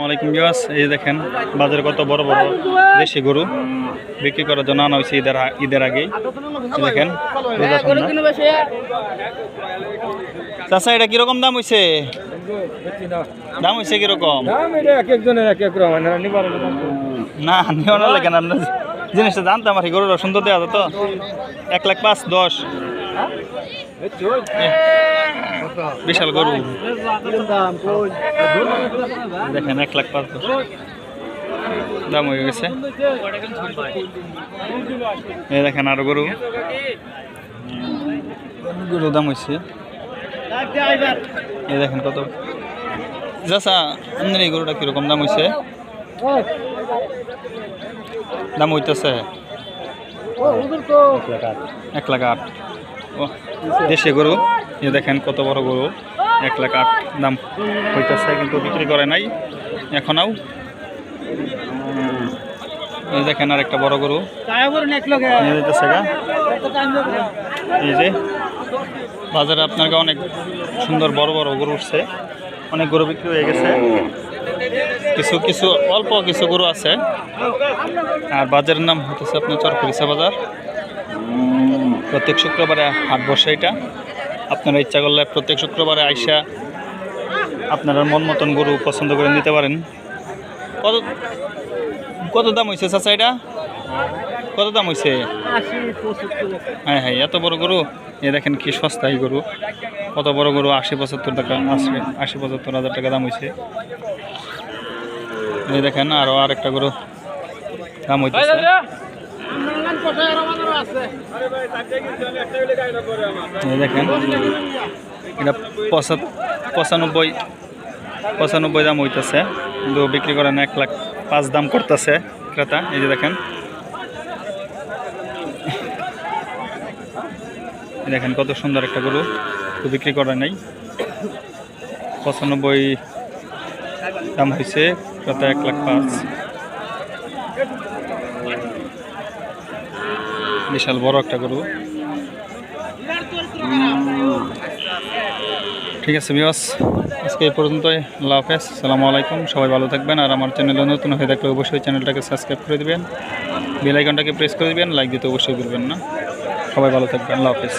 আসসালামাইকুম বিয়াস এই দেখেন বাজারে কত বড় বড় দেশি গরু বিক্রি করার জন্য আনা হয়েছে ঈদের ঈদের আগেই। দেখেন সন্ধ্যা। চাচা এটা কীরকম দাম হয়েছে দাম হয়েছে কীরকম? দাম এটা এক একজনের এক এক রকম নিবার হলে দাম কম। না নিও না। লাগেন আপনার জিনিসটা জানতাম আর কি গরুটা সুন্দর দেওয়া যেত। এক লাখ পাঁচ দশ। এ, বিশাল গরু। দেখেন, এক লাখ পাঁচ দাম হয়ে গেছে। এই দেখেন আরও গরু। গরু দাম হয়েছে। এই দেখেন কত। যাসা আপনার এই গরুটা কীরকম দাম হয়েছে? দাম হইতেছে? এক লাখ আট। দেশি গরু। দেখেন কত বড় গরু। এক লাখ আট দাম হইতেছে, কিন্তু বিক্রি করে নাই। এখনও। দেখেন আর একটা বড় গরু। এই যে, বাজারে আপনার অনেক সুন্দর বড় বড় গরু উঠছে। অনেক গরু বিক্রি হয়ে গেছে। কিছু কিছু, অল্প কিছু গরু আছে। আর বাজারের নাম হতেছে আপনার চরকুরিসা বাজার। প্রত্যেক শুক্রবারে হাট বসে এটা। আপনারা ইচ্ছা করলে প্রত্যেক শুক্রবারে আইসা আপনারা মন মতন গরু পছন্দ করে নিতে পারেন। কত কত দাম হয়েছে চাচা এটা? কত দাম হয়েছে হ্যাঁ হ্যাঁ এত বড় গরু? এ দেখেন কি সস্তা এই গরু। কত বড় গরু? আশি পঁচাত্তর টাকা, আশি আশি পঁচাত্তর হাজার টাকা দাম হয়েছে এই দেখেন আরও আরেকটা গরু। দাম হইতেছে এটা পঁচা- পঁচানব্বই পঁচানব্বই দাম হইতেছে, কিন্তু বিক্রি করেন এক লাখ পাঁচ দাম করতেছে ক্রেতা। এই যে দেখেন। দেখেন কত সুন্দর একটা গরু বিক্রি করে নাই। পঁচানব্বই দাম হয়েছে ক্রেতা এক লাখ পাঁচ। বিশাল বড় একটা গরু। ঠিক আছে বিয়স আজকে এই পর্যন্তই। আল্লাহ হাফেজ সালামু আলাইকুম, সবাই ভালো থাকবেন। আর আমার চ্যানেলে নতুন হয়ে থাকলে অবশ্যই চ্যানেলটাকে সাবস্ক্রাইব করে দেবেন। বেলাইকনটাকে প্রেস করে দেবেন লাইক দিতে অবশ্যই করবেন না। সবাই ভালো থাকবেন, আল্লাহ হাফেজ।